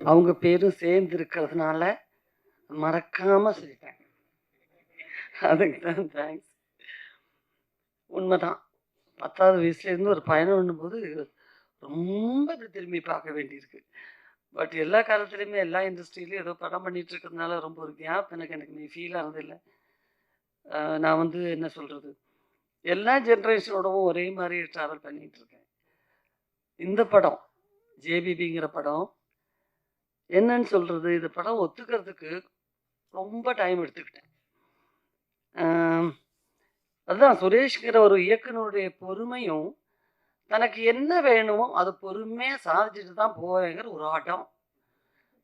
அவங்க பேரும் சேர்ந்து இருக்கிறதுனால மறக்காம சொல்லிட்டேன். அதுக்கு தான் தேங்க்ஸ் உண்மைதான். பத்தாவது வயசுலேருந்து ஒரு பயணம் பண்ணும்போது ரொம்ப திரும்பி பார்க்க வேண்டியிருக்கு. பட் எல்லா காலத்துலேயுமே எல்லா இண்டஸ்ட்ரியிலையும் ஏதோ படம் பண்ணிட்டு இருக்கிறதுனால ரொம்ப ஒரு கேப் எனக்கு எனக்கு நீ ஃபீல் ஆனதில்லை நான் வந்து என்ன சொல்கிறது எல்லா ஜென்ரேஷனோடவும் ஒரே மாதிரி ட்ராவல் பண்ணிகிட்டு இருக்கேன் இந்த படம் ஜேபிபிங்கிற படம் என்னன்னு சொல்கிறது இந்த படம் ஒத்துக்கிறதுக்கு ரொம்ப டைம் எடுத்துக்கிட்டேன். அதுதான் சுரேஷ்ங்கிற ஒரு இயக்குனருடைய பொறுமையும் தனக்கு என்ன வேணுமோ அது பொறுமையாக சாதிச்சுட்டு தான் போவேங்கிற ஒரு ஆட்டம்.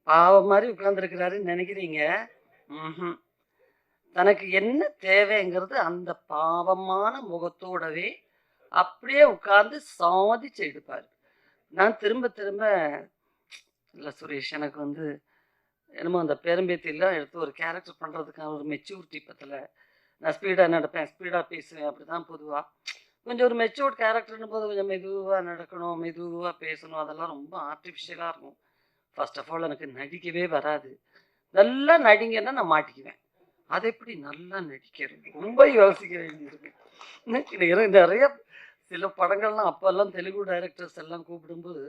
பாவம் மாதிரி உட்கார்ந்துருக்கிறாருன்னு நினைக்கிறீங்க? ம்ஹும். தனக்கு என்ன தேவைங்கிறது அந்த பாவமான முகத்தோடவே அப்படியே உட்கார்ந்து சாதிச்சு எடுப்பார். நான் திரும்ப திரும்ப இல்லை சுரேஷ் எனக்கு வந்து என்னமோ அந்த பேரம்பேத்திலாம் எடுத்து ஒரு கேரக்டர் பண்ணுறதுக்கான ஒரு மெச்சூரிட்டி பத்தில். நான் ஸ்பீடாக நடப்பேன் ஸ்பீடாக பேசுவேன் அப்படி தான் பொதுவாக கொஞ்சம் ஒரு மெச்சூர்ட் கேரக்டர்னு போது கொஞ்சம் மெதுவாக நடக்கணும் மெதுவாக பேசணும் அதெல்லாம் ரொம்ப ஆர்டிஃபிஷியலாக இருக்கும். ஃபர்ஸ்ட் ஆஃப் ஆல் எனக்கு நடிக்கவே வராது. நல்லா நடிங்கன்னா நான் மாட்டிக்குவேன். அதை எப்படி நல்லா நடிக்கிறது? ரொம்ப யோசிக்க வேண்டியிருக்கு நிறைய சில படங்கள்லாம் அப்போல்லாம் தெலுங்கு டைரக்டர்ஸ் எல்லாம் கூப்பிடும்போது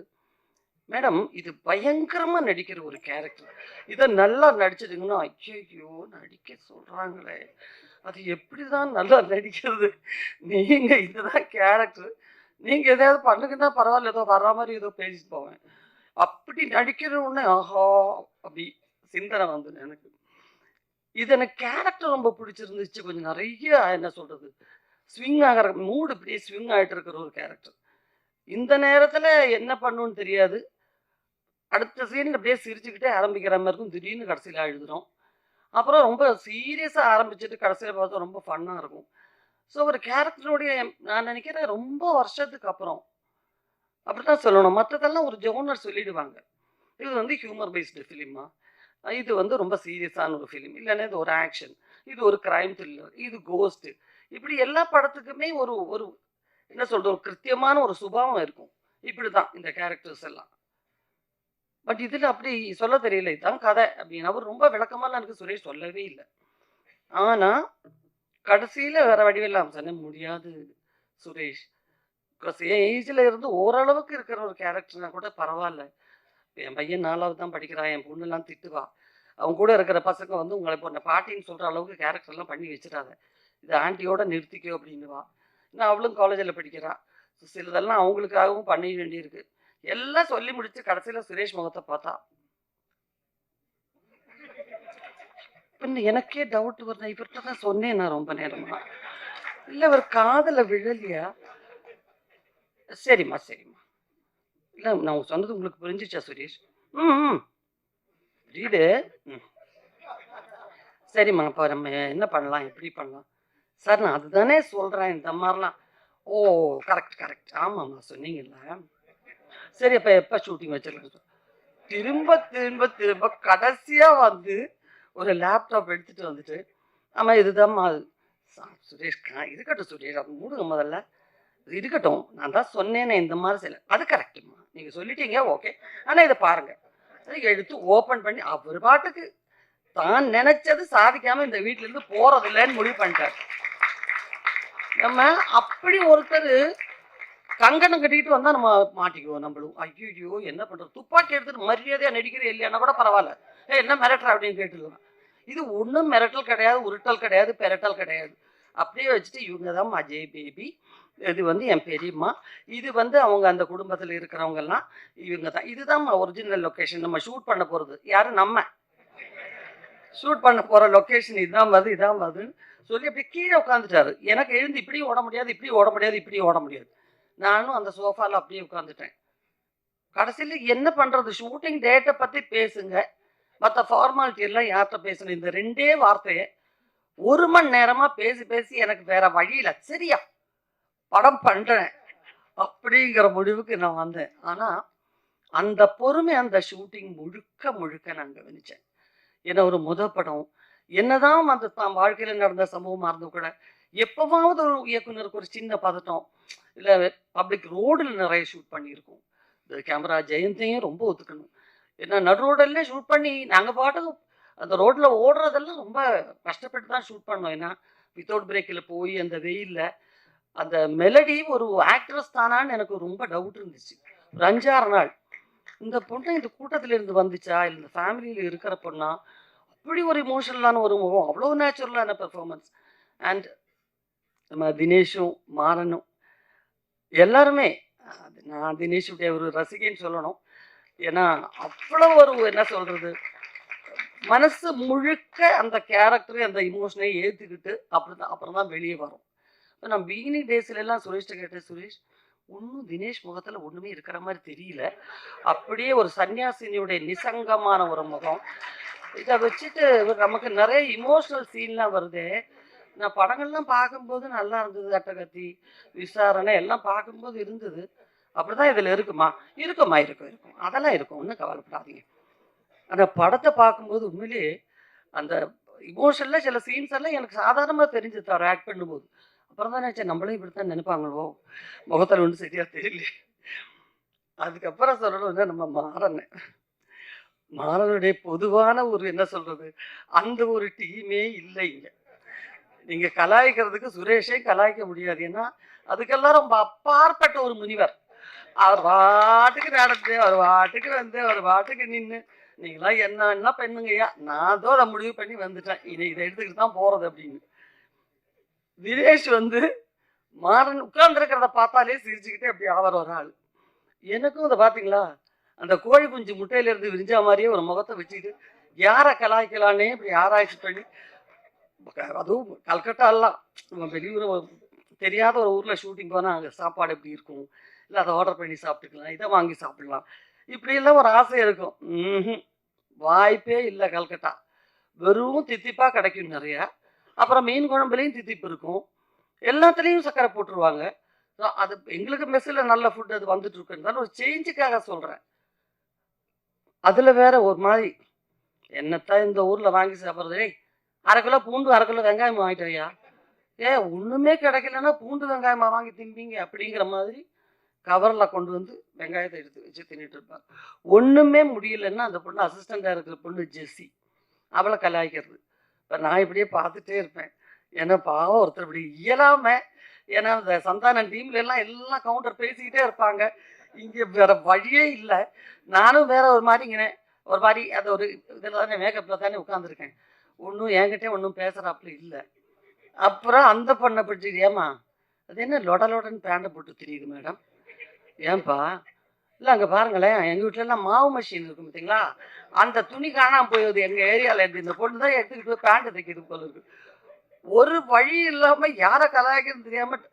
மேடம் இது பயங்கரமா நடிக்கிற ஒரு கேரக்டர் இதை நல்லா நடிச்சதுங்கன்னா ஐயோ நடிக்க சொல்றாங்களே. அது எப்படிதான் நல்லா நடிக்கிறது? நீங்க இதுதான் கேரக்டர் நீங்க எதையாவது பண்ணுங்கன்னா பரவாயில்ல ஏதோ வர்ற மாதிரி ஏதோ பேசிட்டு போவேன். அப்படி நடிக்கிற உடனே ஆஹா அப்படி சிந்தனை வந்து எனக்கு. இது எனக்கு கேரக்டர் ரொம்ப பிடிச்சிருந்துச்சு. கொஞ்சம் நிறைய என்ன சொல்றது ஸ்விங் ஆகிற மூடு இப்படியே ஸ்விங் ஆகிட்டு இருக்கிற ஒரு கேரக்டர் இந்த நேரத்தில் என்ன பண்ணுன்னு தெரியாது. அடுத்த சீன் அப்படியே சிரிச்சுக்கிட்டே ஆரம்பிக்கிற மாதிரி இருக்கும். திடீர்னு கடைசியில் எழுதுறோம். அப்புறம் ரொம்ப சீரியஸாக ஆரம்பிச்சுட்டு கடைசியில் பார்த்தா ரொம்ப ஃபன்னாக இருக்கும். ஸோ ஒரு கேரக்டருடைய நான் நினைக்கிறேன் ரொம்ப வருஷத்துக்கு அப்புறம் அப்படி தான் சொல்லணும். மற்றதெல்லாம் ஒரு ஜோனர் சொல்லிடுவாங்க. இது வந்து ஹியூமர் பேஸ்டு ஃபிலிமா இது வந்து ரொம்ப சீரியஸான ஒரு ஃபிலிம் இல்லைன்னா இது ஒரு ஆக்ஷன் இது ஒரு கிரைம் த்ரில்லர் இது கோஸ்ட்டு இப்படி எல்லா படத்துக்குமே ஒரு ஒரு என்ன சொல்கிறது ஒரு கிருத்தியமான ஒரு சுபாவம் இருக்கும். இப்படி தான் இந்த கேரக்டர்ஸ் எல்லாம். பட் இதில் அப்படி சொல்ல தெரியல. இதுதான் கதை அப்படின்னு. அவர் ரொம்ப விளக்கமாக எனக்கு சுரேஷ் சொல்லவே இல்லை. ஆனால் கடைசியில் வேற வடிவெல்லாம் சொன்ன முடியாது சுரேஷ். என் ஏஜில் இருந்து ஓரளவுக்கு இருக்கிற ஒரு கேரக்டர்னா கூட பரவாயில்ல. என் பையன் நாலாவது தான் படிக்கிறான். என் பொண்ணுலாம் திட்டுவா. அவங்க கூட இருக்கிற பசங்க வந்து உங்களை இப்போ பாட்டின்னு சொல்கிற அளவுக்கு கேரக்டர்லாம் பண்ணி வச்சிடாத. இது ஆண்டியோட நிறுத்திக்கோ அப்படின்னுவா. இன்னும் அவளும் காலேஜில் படிக்கிறான் சிலதெல்லாம் அவங்களுக்காகவும் பண்ண வேண்டியிருக்கு. எல்லாம் சொல்லி முடிச்சு கடைசியில் சுரேஷ் முகத்தை பார்த்தா. பின்ன எனக்கே டவுட் வருது. இவர்கிட்ட தான் சொன்னேன் நான் ரொம்ப நேரமா. இல்லை அவர் காதல விழலையா? சரிம்மா சரிம்மா. இல்லை நான் சொன்னது உங்களுக்கு புரிஞ்சிச்சா சுரேஷ்? ம் ம். புரியுது? ம். சரிம்மா அப்போ நம்ம என்ன பண்ணலாம்? எப்படி பண்ணலாம்? சார் நான் அதுதானே சொல்கிறேன் இந்த மாதிரிலாம். ஓ கரெக்ட் கரெக்ட் ஆமாம்மா சொன்னீங்கல்ல. சரி அப்போ எப்போ ஷூட்டிங் வச்சிடலாம் திரும்ப திரும்ப திரும்ப கடைசியாக வந்து ஒரு லேப்டாப் எடுத்துட்டு வந்துட்டு ஆமாம் இதுதான்மா சுரேஷ் கா- இருக்கட்டும் சுரேஷ் அது மூடுங்க முதல்ல. இது இருக்கட்டும் நான் தான் சொன்னேனே இந்த மாதிரி சில அது கரெக்டுமா நீங்கள் சொல்லிட்டீங்க ஓகே ஆனால் இதை பாருங்க. எடுத்து ஓப்பன் பண்ணி அவர் பாட்டுக்கு தான் நினைச்சது சாதிக்காம இந்த வீட்ல இருந்து போறது இல்லைன்னு முடிவு பண்ணிட்டார். நம்ம அப்படி ஒருத்தர் கங்கணம் கட்டிட்டு வந்தா நம்ம மாட்டிக்குவோம் நம்மளும். ஐயோ என்ன பண்றது? துப்பாக்கி எடுத்துட்டு மரியாதையா நடிக்கிற இல்லையானா கூட பரவாயில்ல. ஏ என்ன மிரட்டுற அப்படின்னு கேட்டுடலாம் இது ஒன்றும் மிரட்டல் கிடையாது உருட்டல் கிடையாது பெரட்டல் கிடையாது. அப்படியே வச்சுட்டு இவங்க தான் அஜய் பேபி இது வந்து என் பெரியம்மா. இது வந்து அவங்க அந்த குடும்பத்தில் இருக்கிறவங்கெல்லாம் இவங்க தான் இதுதான் ஒரிஜினல் லொக்கேஷன் நம்ம ஷூட் பண்ண போகிறது யாரும் நம்ம. ஷூட் பண்ண போகிற லொக்கேஷன் இதான் வருது இதான் வருதுன்னு சொல்லி அப்படியே கீழே உட்காந்துட்டாரு எனக்கு எழுந்து இப்படியும் ஓட முடியாது இப்படியும் ஓட முடியாது இப்படியும் ஓட முடியாது. நானும் அந்த சோஃபாவில் அப்படியே உட்காந்துட்டேன் கடைசியில் என்ன பண்ணுறது ஷூட்டிங் டேட்டை பற்றி பேசுங்க. மற்ற ஃபார்மாலிட்டி எல்லாம் யார்கிட்ட பேசணும்? இந்த ரெண்டே வார்த்தையை ஒரு மணி நேரமாக பேசி பேசி எனக்கு வேற வழியில் சரியா? படம் பண்ணுறேன் அப்படிங்கிற முடிவுக்கு நான் வந்தேன். ஆனால் அந்த பொறுமை அந்த ஷூட்டிங் முழுக்க முழுக்க நான் கவனித்தேன் ஏன்னா ஒரு முத படம். என்னதான் அந்த தான் வாழ்க்கையில் நடந்த சம்பவமாக இருந்தும் கூட எப்பவாவது ஒரு இயக்குனருக்கு ஒரு சின்ன பதட்டம் இல்லை பப்ளிக் ரோடில் நிறைய ஷூட் பண்ணியிருக்கோம். இந்த கேமரா ஜெயந்தையும் ரொம்ப ஒத்துக்கணும் ஏன்னா நடு ரோடெல்லாம் ஷூட் பண்ணி நாங்கள் பாட்டுக்கு அந்த ரோட்டில் ஓடுறதெல்லாம் ரொம்ப கஷ்டப்பட்டு தான் ஷூட் பண்ணோம். ஏன்னா வித்தவுட் பிரேக்கில் போய் அந்த வெயிலில் அந்த மெலடி ஒரு ஆக்ட்ரஸ் தானான்னு எனக்கு ரொம்ப டவுட் இருந்துச்சு. ஒரு அஞ்சாறு நாள். இந்த பொண்ணு இந்த கூட்டத்துல இருந்து வந்துச்சா? இல்லை இந்த ஃபேமிலியில் இருக்கிற பொண்ணா? அப்படி ஒரு இமோஷனலான ஒரு முகம். அவ்வளோ நேச்சுரலான பெர்ஃபார்மன்ஸ் அண்ட் நம்ம தினேஷும் மாறனும். எல்லாருமே அது நான் தினேஷுடைய ஒரு ரசிகைன்னு சொல்லணும். ஏன்னா அவ்வளோ ஒரு என்ன சொல்றது? மனசு முழுக்க அந்த கேரக்டரை அந்த இமோஷனை ஏற்றுக்கிட்டு அப்படி தான் அப்புறம் தான் வெளியே வரும். இப்போ நான் பிகினிங் டேஸ்ல எல்லாம் சுரேஷ்ட கேட்டேன் சுரேஷ் ஒன்றும் தினேஷ் முகத்தில் ஒன்றுமே இருக்கிற மாதிரி தெரியல. அப்படியே ஒரு சன்னியாசினியுடைய நிசங்கமான ஒரு முகம். இதை வச்சுட்டு நமக்கு நிறைய இமோஷனல் சீன்லாம் வருது. நான் படங்கள்லாம் பார்க்கும்போது நல்லா இருந்தது அட்டகத்தி விசாரணை எல்லாம் பார்க்கும்போது இருந்தது. அப்படிதான் இதில் இருக்குமா? இருக்குமா இருக்கும் இருக்கும். அதெல்லாம் இருக்கும் ஒன்றும் கவலைப்படாதீங்க. அந்த படத்தை பார்க்கும்போது உண்மையிலேயே அந்த இமோஷனில் சில சீன்ஸ் எல்லாம் எனக்கு சாதாரணமாக தெரிஞ்சு தவிர ஆக்ட் பண்ணும்போது. அப்புறம் தான் நினச்சேன் நம்மளும் இப்படி தான் நினைப்பாங்களோ? முகத்தில் ஒன்றும் சரியாக தெரியல. அதுக்கப்புறம் சொல்லணும்னா நம்ம மாறனை. மாறனுடைய பொதுவான ஒரு என்ன சொல்கிறது அந்த ஒரு டீமே இல்லை இங்கே நீங்க கலாய்க்கிறதுக்கு சுரேஷே கலாய்க்க முடியாது. ஏன்னா அதுக்கெல்லாம் ரொம்ப அப்பாற்பட்ட ஒரு முனிவர். அவர் பாட்டுக்கு நடந்து அவர் பாட்டுக்கு வந்து அவர் பாட்டுக்கு நின்று நீங்களாம் என்ன என்ன பெண்ணுங்கய்யா நான் தான் அதை முடிவு பண்ணி வந்துட்டேன். இனி இதை எடுத்துக்கிட்டு தான் போறது அப்படின்னு. தினேஷ் வந்து மாறன் உட்கார்ந்துருக்கிறத பார்த்தாலே சிரிச்சுக்கிட்டே அப்படி ஆவர் ஒரு ஆள். எனக்கும் அதை பார்த்தீங்களா? அந்த கோழி குஞ்சு முட்டையிலேருந்து விரிஞ்சா மாதிரியே ஒரு முகத்தை வச்சுக்கிட்டு யாரை கலாய்க்கலான்னே இப்படி ஆராய்ச்சி பண்ணி அதுவும் கல்கட்டாலாம் நம்ம வெளியூர் தெரியாத ஒரு ஊரில் ஷூட்டிங் போனால் அங்கே சாப்பாடு எப்படி இருக்கும்? இல்லை அதை ஆர்டர் பண்ணி சாப்பிட்டுக்கலாம் இதை வாங்கி சாப்பிடலாம். இப்படியெல்லாம் ஒரு ஆசை இருக்கும். வாய்ப்பே இல்லை கல்கட்டா. வெறும் தித்திப்பாக கிடைக்கும் நிறையா. அப்புறம் மீன் குழம்புலேயும் தித்திப்பு இருக்கும். எல்லாத்துலேயும் சர்க்கரை போட்டுருவாங்க. So, அது எங்களுக்கு மெஸ்ஸில் நல்ல ஃபுட் அது வந்துட்டு இருக்குன்னு ஒரு சேஞ்சுக்காக சொல்கிறேன் அதில் வேற ஒரு மாதிரி. என்னத்தான் இந்த ஊரில் வாங்கி சாப்பிட்றதே? அரை கிலோ பூண்டு அரை கிலோ வெங்காயம் வாங்கிட்டு ஐயா ஏ ஒன்றுமே கிடைக்கலன்னா பூண்டு வெங்காயமா வாங்கி திம்பிங்க அப்படிங்கிற மாதிரி கவரில் கொண்டு வந்து வெங்காயத்தை எடுத்து வச்சு தின்னுட்டு இருப்பாங்க. ஒன்றுமே முடியலன்னா அந்த பொண்ணு அசிஸ்டண்ட்டாக இருக்கிற பொண்ணு ஜெஸ்ஸி. அவளை கலாய்க்கிறது. இப்போ நான் இப்படியே பார்த்துட்டே இருப்பேன். ஏன்னா பாவம் ஒருத்தர் இப்படி இயலாம ஏன்னா இந்த சந்தானம் டீம்ல எல்லாம் எல்லாம் கவுண்டர் பேசிக்கிட்டே இருப்பாங்க. இங்கே வேற வழியே இல்லை. நானும் வேற ஒரு மாதிரிங்கிறேன் ஒரு மாதிரி அது ஒரு இதில் தானே மேக்கப்பில் தானே உட்காந்துருக்கேன் ஒன்றும் என்கிட்டே ஒன்றும் பேசுகிறாப்புல இல்லை. அப்புறம் அந்த பொண்ணை பிடிச்சி ஏமா அது என்ன லொட லொடன்னு பேண்டை போட்டு தெரியுது மேடம். ஏன்பா இல்லை அங்கே பாருங்களேன் எங்கள் வீட்டிலலாம் மாவு மிஷின் இருக்கும் பார்த்தீங்களா அந்த துணி காணாம போயிடுது எங்கள் ஏரியாவில் இருந்து. இந்த பொண்ணு தான் எடுத்துக்கிட்டு போய் பேண்ட் தைக்கிறது போல இருக்கு. ஒரு வழி இல்லாமல் யாரை கலாய்க்கிறது தெரியாமல்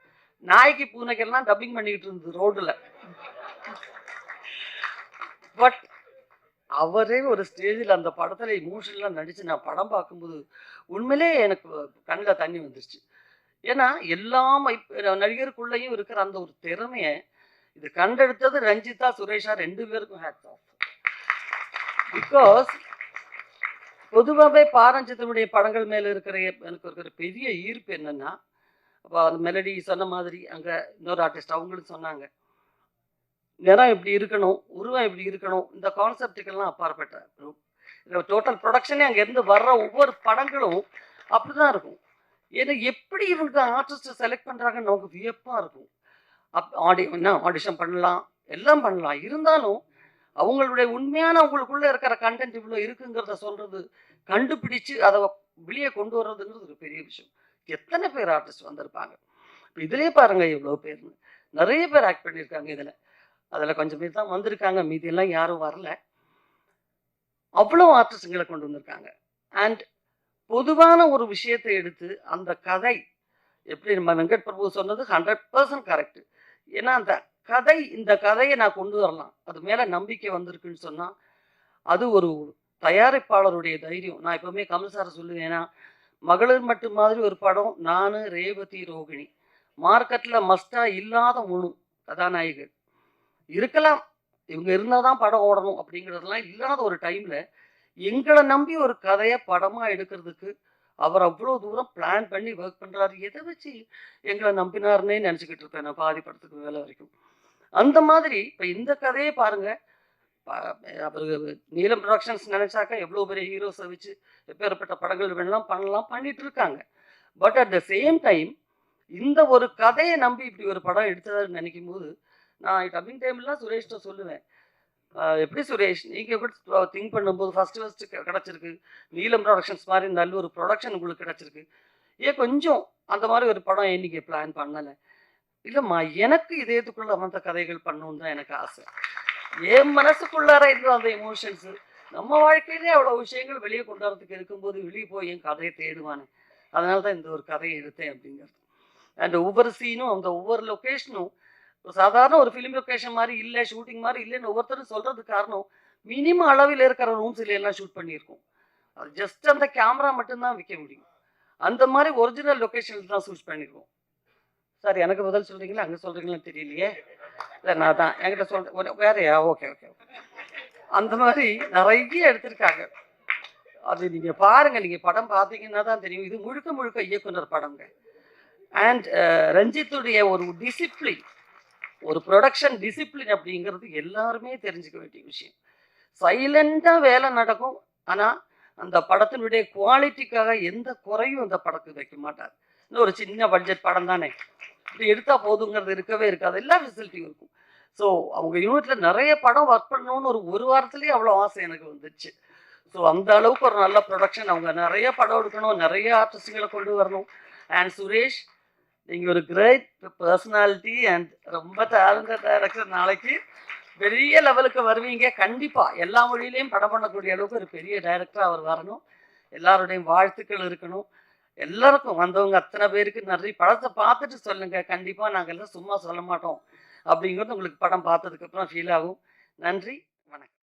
நாய்க்கு பூனைக்கெல்லாம் டப்பிங் பண்ணிக்கிட்டு இருந்தது ரோட்டில். பட் அவரே ஒரு ஸ்டேஜில் அந்த படத்தில் இமோஷனலாக நடித்து நான் படம் பார்க்கும்போது உண்மையிலே எனக்கு கண்ணில் தண்ணி வந்துருச்சு. ஏன்னா எல்லா நடிகருக்குள்ளேயும் இருக்கிற அந்த ஒரு திறமையை இது கண்டெடுத்தது ரஞ்சிதா சுரேஷா ரெண்டு பேருக்கும் ஹேட் ஆஃப் பிகாஸ் பொதுவாகவே பாரஞ்சித்தனுடைய படங்கள் மேலே இருக்கிற எனக்கு இருக்கிற பெரிய ஈர்ப்பு என்னென்னா அப்போ அந்த மெலடி சொன்ன மாதிரி அங்கே இன்னொரு ஆர்டிஸ்ட் அவங்களும் சொன்னாங்க. நிறம் இப்படி இருக்கணும் உருவம் இப்படி இருக்கணும் இந்த கான்செப்டுக்கெல்லாம் அப்பாற்பட்ட டோட்டல் ப்ரொடக்ஷனே அங்கேருந்து வர்ற ஒவ்வொரு படங்களும் அப்படிதான் இருக்கும். ஏன்னா எப்படி இவங்க ஆர்டிஸ்ட்டை செலக்ட் பண்ணுறாங்கன்னு நமக்கு வியப்பாக இருக்கும். அப் ஆடி என்ன ஆடிஷன் பண்ணலாம் எல்லாம் பண்ணலாம். இருந்தாலும் அவங்களுடைய உண்மையான அவங்களுக்குள்ளே இருக்கிற கண்டென்ட் இவ்வளோ இருக்குங்கிறத சொல்கிறது கண்டுபிடிச்சு அதை வெளியே கொண்டு வர்றதுங்கிறது ஒரு பெரிய விஷயம். எத்தனை பேர் ஆர்டிஸ்ட் வந்திருப்பாங்க? இப்போ இதுலேயே பாருங்க இவ்வளோ பேர்னு. நிறைய பேர் ஆக்ட் பண்ணியிருக்காங்க இதில். அதில் கொஞ்சம் பேர் தான் வந்திருக்காங்க. மீதியெல்லாம் யாரும் வரல. அவ்வளோ ஆர்டிஸ்டுங்களை கொண்டு வந்திருக்காங்க. அண்ட் பொதுவான ஒரு விஷயத்தை எடுத்து அந்த கதை எப்படி நம்ம வெங்கட் பிரபு சொன்னது ஹண்ட்ரட் பர்சன்ட் கரெக்டு ஏன்னா அந்த கதை இந்த கதையை நான் கொண்டு வரலாம் அது மேலே நம்பிக்கை வந்திருக்குன்னு சொன்னால் அது ஒரு தயாரிப்பாளருடைய தைரியம். நான் எப்போவுமே கமல் சாரை சொல்லுவேன்னா மகளிர் மட்டும் மாதிரி ஒரு படம் நான் ரேவதி ரோகிணி. மார்க்கெட்டில் மஸ்டாக இல்லாத முழு கதாநாயகர். இருக்கலாம். இவங்க இருந்தால் தான் படம் ஓடணும் அப்படிங்கிறதெல்லாம் இல்லாத ஒரு டைமில் எங்களை நம்பி ஒரு கதையை படமாக எடுக்கிறதுக்கு அவர் அவ்வளோ தூரம் பிளான் பண்ணி ஒர்க் பண்ணுறாரு எதை வச்சு எங்களை நம்பினாருன்னே நினச்சிக்கிட்டு இருப்பேன் நான் பாதி படத்துக்கு வேலை வரைக்கும். அந்த மாதிரி இப்போ இந்த கதையை பாருங்க. அவருக்கு நீலம் ப்ரொடக்ஷன்ஸ் நினைச்சாக்கா எவ்வளோ பெரிய ஹீரோஸை வச்சு எப்பேற்பட்ட படங்கள் வேணாலும் பண்ணலாம் பண்ணிட்டு இருக்காங்க. But at the same time இந்த ஒரு கதையை நம்பி இப்படி ஒரு படம் எடுத்ததான்னு நினைக்கும் போது நான் கம்மிங் டைம்லாம் சுரேஷ்கிட்ட சொல்லுவேன். எப்படி சுரேஷ்? நீங்கள் எப்படி திங்க் பண்ணும்போது ஃபஸ்ட்டு ஃபஸ்ட்டு கிடச்சிருக்கு. நீலம் ப்ரொடக்ஷன்ஸ் மாதிரி நல்ல ஒரு ப்ரொடக்ஷன் உங்களுக்கு கிடச்சிருக்கு. ஏன் கொஞ்சம் அந்த மாதிரி ஒரு படம் இன்னைக்கு பிளான் பண்ணலை? இல்லைம்மா எனக்கு இதயத்துக்குள்ள அந்த கதைகள் பண்ணணும்னு தான் எனக்கு ஆசை. என் மனசுக்குள்ளார இருந்த அந்த எமோஷன்ஸு நம்ம வாழ்க்கையிலே அவ்வளோ விஷயங்கள் வெளியே கொண்டு வரதுக்கு இருக்கும்போது வெளியே போய் என் கதையை தேடுவானே. அதனால தான் இந்த ஒரு கதையை எடுத்தேன் அப்படிங்கிறது. அண்ட் ஒவ்வொரு சீனும் அந்த ஒவ்வொரு லொக்கேஷனும் ஒரு சாதாரண ஒரு ஃபிலிம் லொக்கேஷன் மாதிரி இல்லை ஷூட்டிங் மாதிரி இல்லைன்னு ஒவ்வொருத்தரும் சொல்கிறதுக்கு காரணம் மினிமம் அளவில் இருக்கிற ரூம்ஸில் எல்லாம் ஷூட் பண்ணியிருக்கோம். அது ஜஸ்ட் அந்த கேமரா மட்டும்தான் விற்க முடியும். அந்த மாதிரி ஒரிஜினல் லொக்கேஷனில் தான் ஷூட் பண்ணியிருக்கோம் சார் எனக்கு பதில் சொல்கிறீங்களா அங்கே சொல்கிறீங்களா தெரியலையே. இல்லை நான் தான். என்கிட்ட சொல்கிறேன் வேறையா ஓகே ஓகே அந்த மாதிரி நிறைய எடுத்திருக்காங்க. அது நீங்கள் பாருங்கள் நீங்கள் படம் பார்த்தீங்கன்னா தான் தெரியும். இது முழுக்க முழுக்க இயக்குனர் படங்க. அண்ட் ரஞ்சித்துடைய ஒரு டிசிப்ளின் ஒரு ப்ரொடக்ஷன் டிசிப்ளின் அப்படிங்கிறது எல்லாருமே தெரிஞ்சுக்க வேண்டிய விஷயம். சைலண்டாக வேலை நடக்கும். ஆனால் அந்த படத்தினுடைய குவாலிட்டிக்காக எந்த குறையும் அந்த படத்துக்கு வைக்க மாட்டார். இன்னும் ஒரு சின்ன பட்ஜெட் படம் தானே. இப்படி எடுத்தால் போதுங்கிறது இருக்கவே இருக்காது. எல்லா ஃபெசிலிட்டியும் இருக்கும். ஸோ அவங்க யூனிட்டில் நிறைய படம் ஒர்க் பண்ணணும்னு ஒரு ஒரு வாரத்துலேயே அவ்வளோ ஆசை எனக்கு வந்துச்சு. ஸோ அந்த அளவுக்கு ஒரு நல்ல ப்ரொடக்ஷன் அவங்க நிறைய படம் எடுக்கணும். நிறைய ஆர்டிஸ்டுகளை கொண்டு வரணும். அண்ட் சுரேஷ் நீங்கள் ஒரு கிரேட் பர்சனாலிட்டி அண்ட் ரொம்ப டேலண்டட் டேரக்டர் நாளைக்கு பெரிய லெவலுக்கு வருவீங்க. கண்டிப்பாக எல்லா மொழியிலையும் படம் பண்ணக்கூடிய அளவுக்கு ஒரு பெரிய டைரக்டர் அவர் வரணும். எல்லாருடையும் வாழ்த்துக்கள் இருக்கணும். எல்லாருக்கும் வந்தவங்க அத்தனை பேருக்கு நிறைய படத்தை பார்த்துட்டு சொல்லுங்கள் கண்டிப்பாக நாங்கள் எல்லாம் சும்மா சொல்ல மாட்டோம். அப்படிங்கிறது உங்களுக்கு படம் பார்த்ததுக்கப்புறம் ஃபீல் ஆகும். நன்றி.